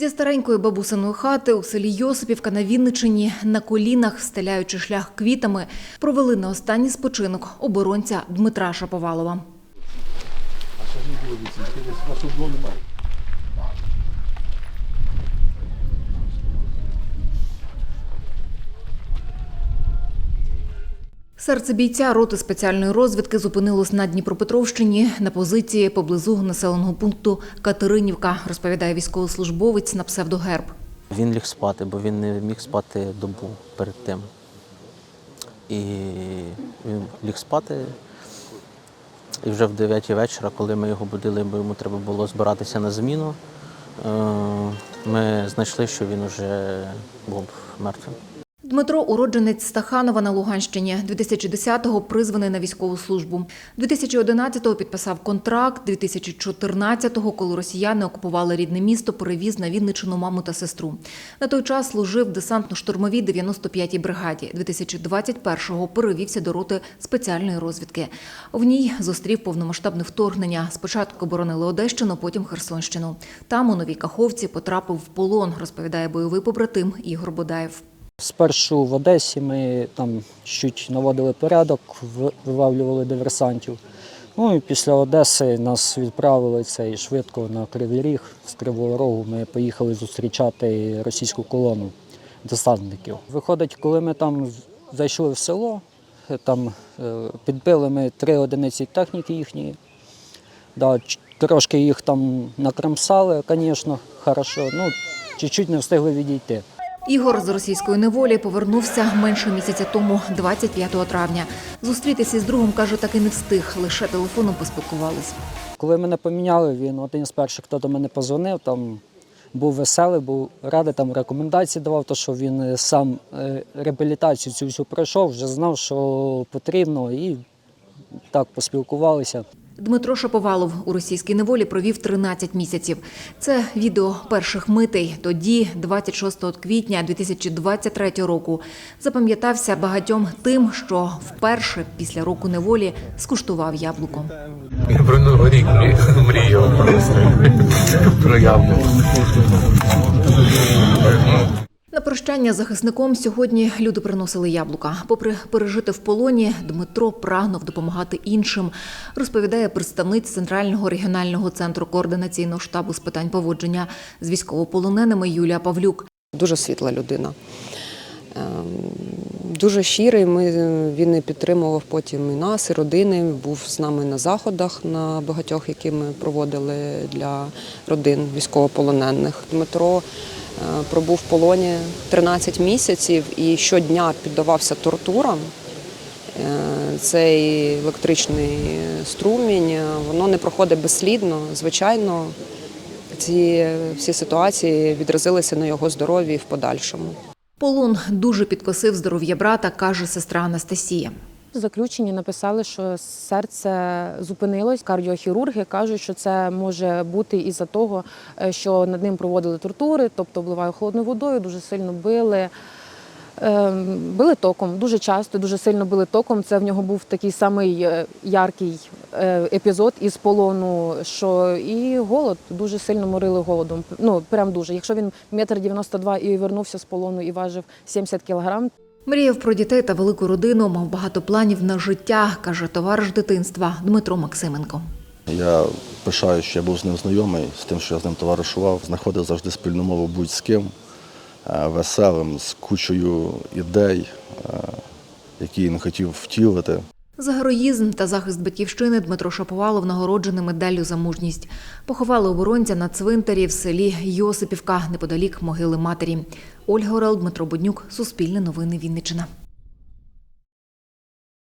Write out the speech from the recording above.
Зі старенької бабусиної хати у селі Йосипівка на Вінничині на колінах, стеляючи шлях квітами, провели на останній спочинок оборонця Дмитра Шаповалова. Серце бійця роти спеціальної розвідки зупинилось на Дніпропетровщині на позиції поблизу населеного пункту Катеринівка, розповідає військовослужбовець на псевдогерб. Він ліг спати, бо він не міг спати добу перед тим. І він ліг спати. І вже в 9 вечора, коли ми його будили, бо йому треба було збиратися на зміну, е, ми знайшли, що він вже був мертвим. Дмитро уродженець Стаханова на Луганщині. 2010-го призваний на військову службу. 2011-го підписав контракт. 2014-го, коли росіяни окупували рідне місто, перевіз на Вінничину маму та сестру. На той час служив в десантно-штурмовій 95-й бригаді. 2021-го перевівся до роти спеціальної розвідки. В ній зустрів повномасштабне вторгнення. Спочатку боронили Одещину, потім Херсонщину. Там у Новій Каховці потрапив в полон, розповідає бойовий побратим Ігор Бодаєв. Спершу в Одесі ми там чуть наводили порядок, в- вилавлювали диверсантів. Ну і після Одеси нас відправили цей швидко на Кривий Ріг з Кривого Рогу. Ми поїхали зустрічати російську колону десантників. Виходить, коли ми там зайшли в село, там е, підбили ми три одиниці техніки їхньої. Да, трошки їх там накремсали, звісно, хорошо. Ну, чуть-чуть не встигли відійти. Ігор з російської неволі повернувся менше місяця тому, 25 травня. Зустрітися із другом, каже, так і не встиг, лише телефоном поспілкувались. Коли мене поміняли, він один з перших, хто до мене позвонив, там був веселий, був радий, там рекомендації давав, то що він е, сам е, реабілітацію цю всю пройшов, вже знав, що потрібно, і так поспілкувалися. Дмитро Шаповалов у російській неволі провів 13 місяців. Це відео перших митей. Тоді, 26 квітня 2023 року, запам'ятався багатьом тим, що вперше після року неволі скуштував яблуко. Я про Новий рік мріяв просто про яблуко. На прощання захисником сьогодні люди приносили яблука. Попри пережити в полоні, Дмитро прагнув допомагати іншим, розповідає представниць Центрального регіонального центру координаційного штабу з питань поводження з військовополоненими Юлія Павлюк. Дуже світла людина. Ем, Дуже щирий. Ми, він і підтримував потім і нас, і родини. Був з нами на заходах на багатьох, які ми проводили для родин військовополонених. Дмитро е, пробув в полоні 13 місяців і щодня піддавався тортурам. Е, Цей електричний струмінь, е, воно не проходить безслідно. Звичайно, ці всі ситуації відразилися на його здоров'ї в подальшому. Полон дуже підкосив здоров'я брата, каже сестра Анастасія. В заключенні написали, що серце зупинилось. Кардіохірурги кажуть, що це може бути із-за того, е, що над ним проводили тортури, тобто вливаю холодною водою, дуже сильно били. Ем, Били током, дуже часто, дуже сильно били током. Це в нього був такий самий е, яркий е, епізод із полону, що і голод дуже сильно морили голодом. Ну прям дуже. Якщо він метр дев'яносто два і вернувся з полону і важив 70 кілограм, Мріяв про дітей та велику родину, мав багато планів на життя, каже товариш дитинства Дмитро Максименко. Я пишаю, що я був з ним знайомий, з тим, що я з ним товаришував, знаходив завжди спільну мову будь-з ким, е, веселим, з кучою ідей, е, які він хотів втілити. За героїзм та захист батьківщини Дмитро Шаповалов нагороджений медаллю за мужність. Поховали оборонця на цвинтарі в селі Йосипівка неподалік могили матері. Ольга Орел, Дмитро Буднюк, Суспільне новини Вінниччина.